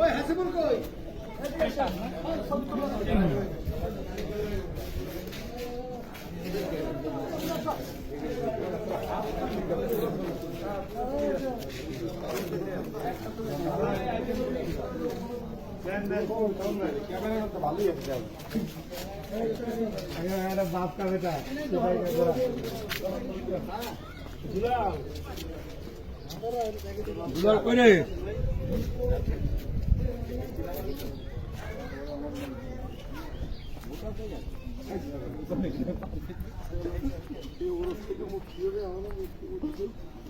ওই হাসিবুল কই রে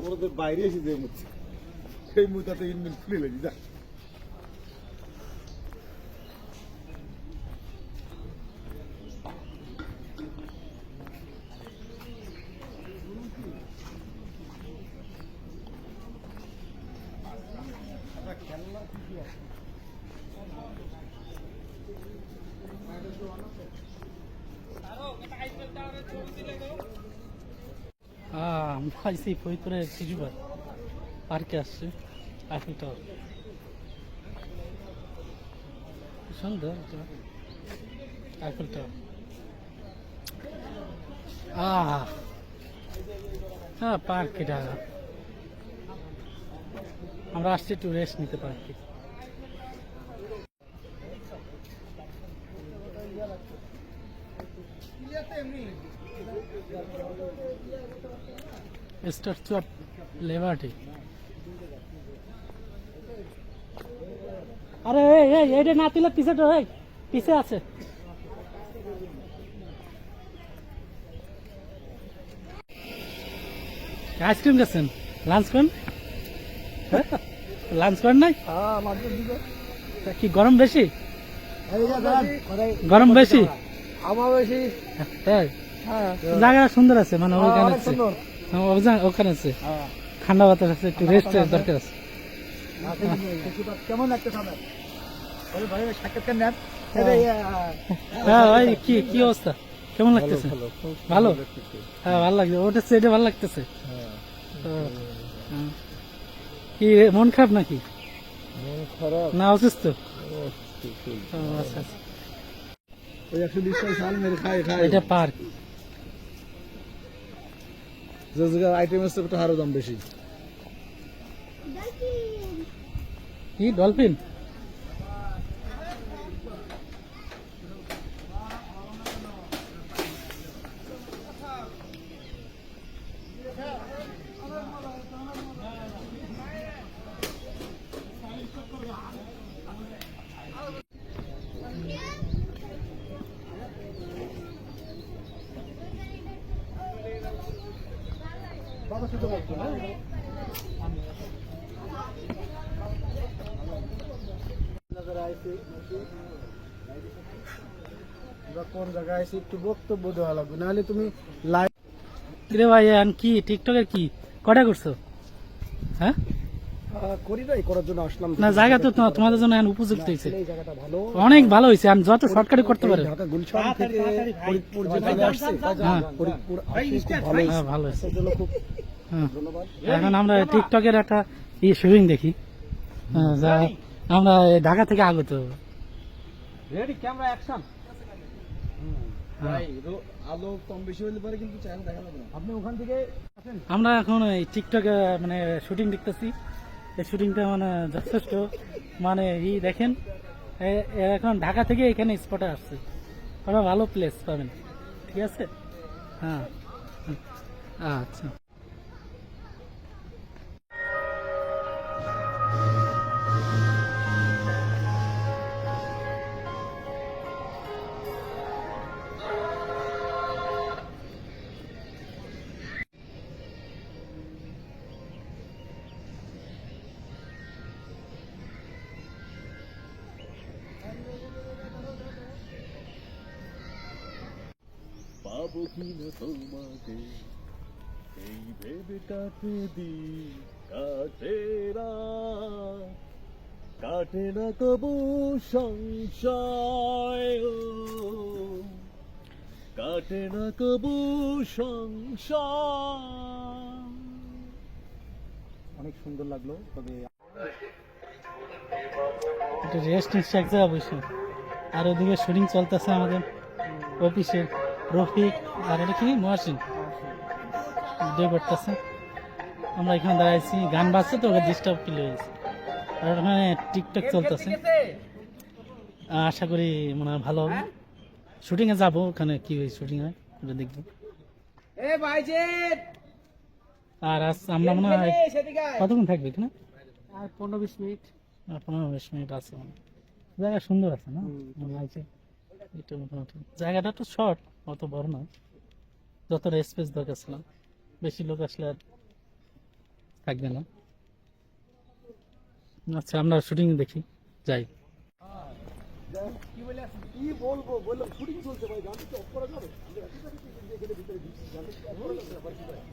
ওদের বাইরে এসে যে মুখ সেই মুতাতে ইনমিন খুলে লাগি যা। আইসি ফরিদপুরের শিশুপার পার্কে আসছে আইফেল টাওয়ার সুন্দর। আইফেল টাওয়ার আহ হ্যাঁ পার্ক এটা। আমরা আসছি একটু রেস্ট নিতে পার্কে স্ট্যাচু অফ লিবার্টি আরে, এই এই এইটা না তুলে পিছে তো পিছে আছে। আইসক্রিম গেছেন লাঞ্চ করেন? লাঞ্চ করেন নাই? কি গরম বেশি? গরম বেশি? বেশি তাই? হ্যাঁ জায়গা সুন্দর আছে মানে ওইখানে অনেক আছে। হ্যাঁ, ওখানে আছে। হ্যাঁ। ঠান্ডা বাতাস আছে একটু রেস্টের দরকার আছে। কেমন সামনে ভাই হ্যাঁ। ভাই কি কি অবস্থা? কেমন লাগতেছে? ভালো হ্যাঁ ভালো লাগছে ওটা সেটা ভালো লাগতেছে। হ্যাঁ। কি মন খারাপ নাকি? খারাপ। না অসুস্থ? আচ্ছা আচ্ছা। এটা পার্ক যে জায়গায় আইটেম আছে আরও দাম বেশি। কি ডলফিন কোন জায়গায় আছি একটু বক্তব্য দেওয়া লাগবে নাহলে তুমি লাইভ রে ভাই কি? টিকটকের কি কটা করছ? হ্যাঁ? করি নাই করার জন্য আসলাম না জায়গা তো তোমাদের জন্য উপযুক্ত হয়েছে। অনেক ভালো হয়েছে আর যত শর্টকাটে করতে পারে। ঢাকা গুলশান থেকে ফরিদপুর যেখানে আসছে। ফরিদপুর আসলে খুব ভালো হ্যাঁ হয়েছে। খুব ধন্যবাদ এখন আমরা টিকটকের একটা ই শুটিং দেখি। হ্যাঁ, যা আমরা ঢাকা থেকে আগত। রেডি ক্যামেরা অ্যাকশন হ্যাঁ। আমরা এখন টিকটকে মানে শুটিং দেখতেছি। এই শুটিংটা মানে যথেষ্ট। মানে ই দেখেন এখন ঢাকা থেকে এখানে স্পটে আসছে। ওরা ভালো প্লেস পাবেন। ঠিক আছে? হ্যাঁ। আচ্ছা। পাবো কি তোমাকে। এই ভেবে কাটে দি কাটে না কাটে না তবু সংশয়। কাটে না কবু সংসার অনেক সুন্দর লাগল তবে একটু রেস্ট নিচ্ছে এক জায়গায় বসে আর ওদিকে শুটিং চলতেছে আমাদের অফিসের রফিক আর এটা কি? মহাসিন। ভিডিও করতেছে আমরা এখানে দাঁড়াইছি গান বাজছে তো ওকে ডিস্টার্ব ফিল হয়েছে। আর ওখানে টিকটক চলতেছে। আশা করি মনে হয় ভালো হবে। শুটিংয়ে যাব ওখানে কি হয় শুটিং হয় ওটা দেখব আর আজ আমরা মনে হয় কতক্ষণ থাকবে এখানে? আর পনেরো বিশ মিনিট। আর পনেরো বিশ মিনিট আছে মনে জায়গা সুন্দর আছে না? মনে লাগছে এটা জায়গাটা তো শর্ট অত বড় না। যতটা স্পেস দরকার ছিল। বেশি লোক আসলে আর থাকবে না। আচ্ছা আমরা শুটিং দেখি, যাই। কি বলে কি বলব? বললাম শুটিং চলছে ভাই গান তো অফ করা যাবে।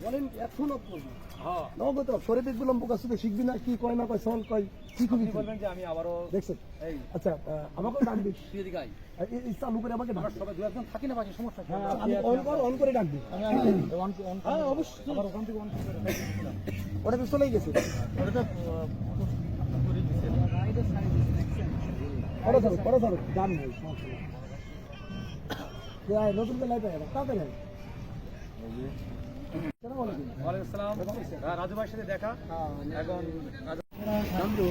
বলেন এখন অফ করবি। হ্যাঁ। নগদ সরে দেখলাম বোকা শুধু শিখবি না কি কয় না কয় সল কয় কি খুবই বলবেন যে আমি আবারও দেখছেন? আচ্ছা চালু করে আমাকে ডাক সবাই দু একজন থাকি না পাশে সমস্যা হ্যাঁ, আমি অন কর অন করে ডাক দিই হ্যাঁ, অবশ্যই। আবার ওখান থেকে on করে ওটা তো চলেই গেছে। করো ধরো করো ধরো গান নেই দাম নেই। সমস্যা আয়, নতুন বেলায় পাই তাড়াতাড়ি। হ্যাঁ, রাজু ভাইয়ের সাথে দেখা এখন নামরু?